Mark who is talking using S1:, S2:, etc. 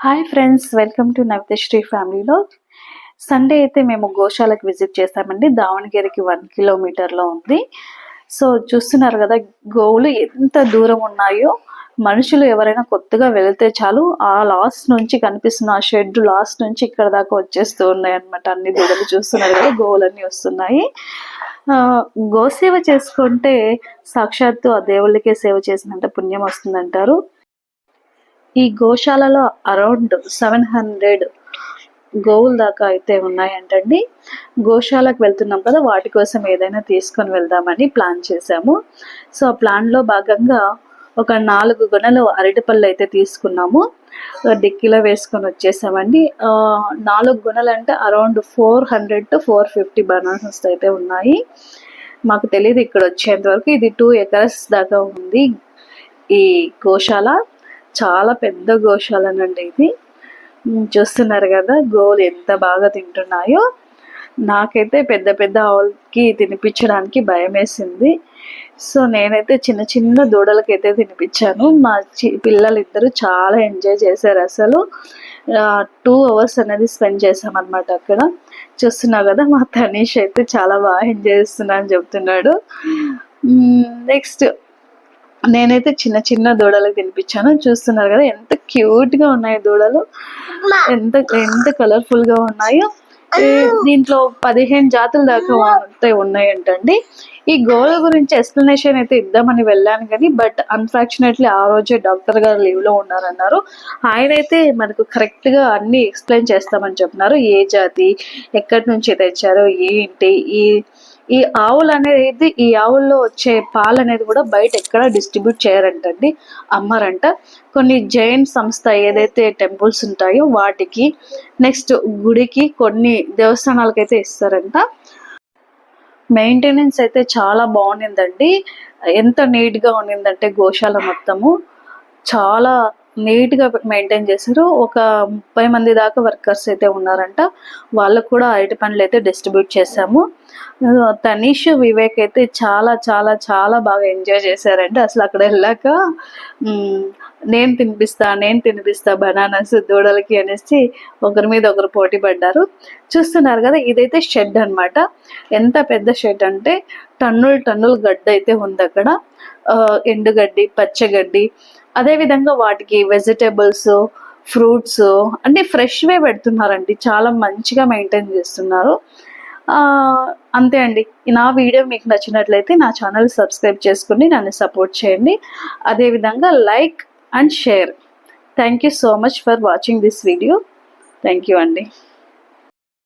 S1: Hi friends welcome to Navithasri ఫ్యామిలీలో Sunday అయితే మేము గోశాలకు విజిట్ చేస్తామండి దావణగిరికి వన్ కిలోమీటర్లో ఉంది. సో చూస్తున్నారు కదా గోవులు ఎంత దూరం ఉన్నాయో. మనుషులు ఎవరైనా కొత్తగా వెళితే చాలు ఆ లాస్ట్ నుంచి కనిపిస్తున్న ఆ షెడ్ లాస్ట్ నుంచి ఇక్కడ దాకా వచ్చేస్తూ ఉన్నాయి అనమాట అన్ని దూడలు చూస్తున్నారు కదా గోవులన్నీ వస్తున్నాయి. ఆ, గోసేవ చేసుకుంటే సాక్షాత్తు ఆ దేవుళ్ళకే సేవ చేసినంత పుణ్యం వస్తుందంటారు. ఈ గోశాలలో అరౌండ్ సెవెన్ హండ్రెడ్ గోవుల దాకా అయితే ఉన్నాయంటండి. గోశాలకు వెళ్తున్నాం కదా వాటి కోసం ఏదైనా తీసుకొని వెళ్దామని ప్లాన్ చేశాము. సో ఆ ప్లాన్లో భాగంగా ఒక నాలుగు గొనలు అరటిపళ్ళు అయితే తీసుకున్నాము. డిక్కీలో వేసుకొని వచ్చేసామండి. నాలుగు గొనలు అంటే around four hundred to four fifty bananas అయితే ఉన్నాయి. మాకు తెలియదు ఇక్కడ వచ్చేంత వరకు. ఇది టూ ఎకర్స్ దాకా ఉంది ఈ గోశాల. చాలా పెద్ద గోశాలనండి ఇది. చూస్తున్నారు కదా గోలు ఎంత బాగా తింటున్నాయో. నాకైతే పెద్ద పెద్ద ఆవులకి తినిపించడానికి భయం వేసింది సో నేనైతే చిన్న చిన్న దూడలకైతే తినిపించాను. మా చి పిల్లలు ఇద్దరు చాలా ఎంజాయ్ చేశారు అసలు. టూ అవర్స్ అనేది స్పెండ్ చేసాం అనమాట అక్కడ. చూస్తున్నావు కదా మా తనీష్ అయితే చాలా బాగా ఎంజాయ్ చేస్తున్నా అని చెప్తున్నాడు నెక్స్ట్ నేనైతే చిన్న చిన్న దూడలకు తినిపించాను. చూస్తున్నారు కదా ఎంత క్యూట్గా ఉన్నాయి దూడలు. ఎంత ఎంత కలర్ఫుల్గా ఉన్నాయో. దీంట్లో పదిహేను జాతుల దాకా అయితే ఉన్నాయంటండి. ఈ గోల గురించి ఎక్స్ప్లెనేషన్ అయితే ఇద్దామని వెళ్ళాను కానీ బట్ అన్ఫార్చునేట్లీ ఆ రోజే డాక్టర్ గారు లీవ్లో ఉన్నారన్నారు. ఆయన అయితే మనకు కరెక్ట్గా అన్ని ఎక్స్ప్లెయిన్ చేస్తామని చెప్పినారు. ఏ జాతి ఎక్కడి నుంచి తెచ్చారు ఏంటి ఈ ఈ ఆవులు అనేది ఈ ఆవుల్లో వచ్చే పాలు అనేది కూడా బయట ఎక్కడ డిస్ట్రిబ్యూట్ చేయరంటండి. అమ్మరంట. కొన్ని జైన్ సంస్థ ఏదైతే టెంపుల్స్ ఉంటాయో వాటికి నెక్స్ట్ గుడికి కొన్ని దేవస్థానాలకైతే ఇస్తారంట. మెయింటెనెన్స్ అయితే చాలా బాగుండిందండి. ఎంత నీట్గా ఉండిందంటే గోశాల మొత్తము. చాలా నీట్గా మెయింటైన్ చేశారు. ఒక ముప్పై మంది దాకా వర్కర్స్ అయితే ఉన్నారంట. వాళ్ళకు కూడా అరటి పనులు అయితే డిస్ట్రిబ్యూట్ చేశాము. తనీష్ వివేక్ అయితే చాలా చాలా చాలా బాగా ఎంజాయ్ చేశారంటే. అసలు అక్కడ వెళ్ళాక నేను తినిపిస్తా నేను తినిపిస్తా బనానాస్ దూడలకి అనేసి ఒకరి మీద ఒకరు పోటీ పడ్డారు. చూస్తున్నారు కదా ఇదైతే షెడ్ అన్నమాట. ఎంత పెద్ద షెడ్ అంటే టన్నులు టన్నులు గడ్డ అయితే ఉంది అక్కడ. ఆ, ఎండుగడ్డి పచ్చగడ్డి అదే విధంగా వాటికి వెజిటేబుల్స్ ఫ్రూట్స్ అంటే ఫ్రెష్వే పెడుతున్నారండి. చాలా మంచిగా మెయింటైన్ చేస్తున్నారు. అంతే అండి. నా వీడియో మీకు నచ్చినట్లయితే నా ఛానల్ సబ్స్క్రైబ్ చేసుకుని నన్ను సపోర్ట్ చేయండి. అదేవిధంగా like and share. Thank you so much for watching this video thank you అండి.